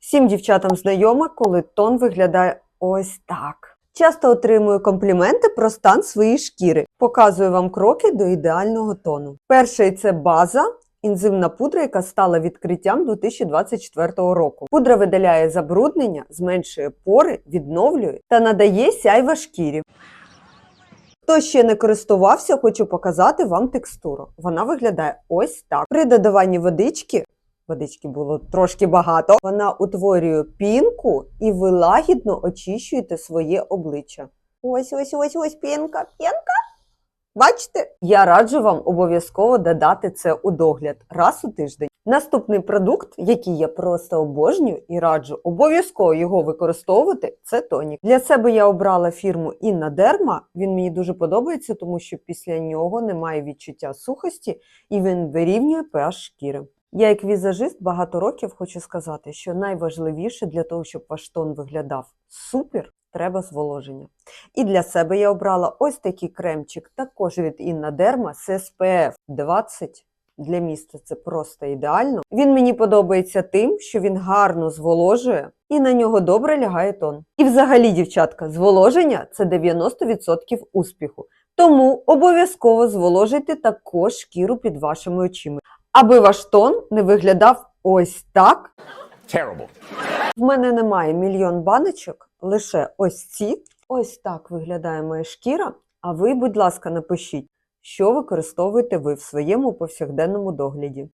Всім дівчатам знайомо, коли тон виглядає ось так. Часто отримую компліменти про стан своєї шкіри. Показую вам кроки до ідеального тону. Перший це база. Інзимна пудра, яка стала відкриттям 2024 року. Пудра видаляє забруднення, зменшує пори, відновлює та надає сяйва шкірі. Хто ще не користувався, хочу показати вам текстуру. Вона виглядає ось так. При додаванні водички, водички було трошки багато, вона утворює пінку і ви лагідно очищуєте своє обличчя. Ось, ось, ось, ось пінка, пінка. Бачите? Я раджу вам обов'язково додати це у догляд раз у тиждень. Наступний продукт, який я просто обожнюю і раджу обов'язково його використовувати, це тонік. Для себе я обрала фірму Inna Derma. Він мені дуже подобається, тому що після нього немає відчуття сухості і він вирівнює pH шкіри. Я, як візажист, багато років хочу сказати, що найважливіше для того, щоб ваш тон виглядав супер, треба зволоження. І для себе я обрала ось такий кремчик, також від Inna Derma з SPF 20. Для міста це просто ідеально. Він мені подобається тим, що він гарно зволожує і на нього добре лягає тон. І взагалі, дівчатка, зволоження це 90% успіху. Тому обов'язково зволожуйте також шкіру під вашими очима, аби ваш тон не виглядав ось так, Terrible. в мене немає мільйон баночок, лише ось ці. Ось так виглядає моя шкіра. А ви, будь ласка, напишіть, що використовуєте ви в своєму повсякденному догляді.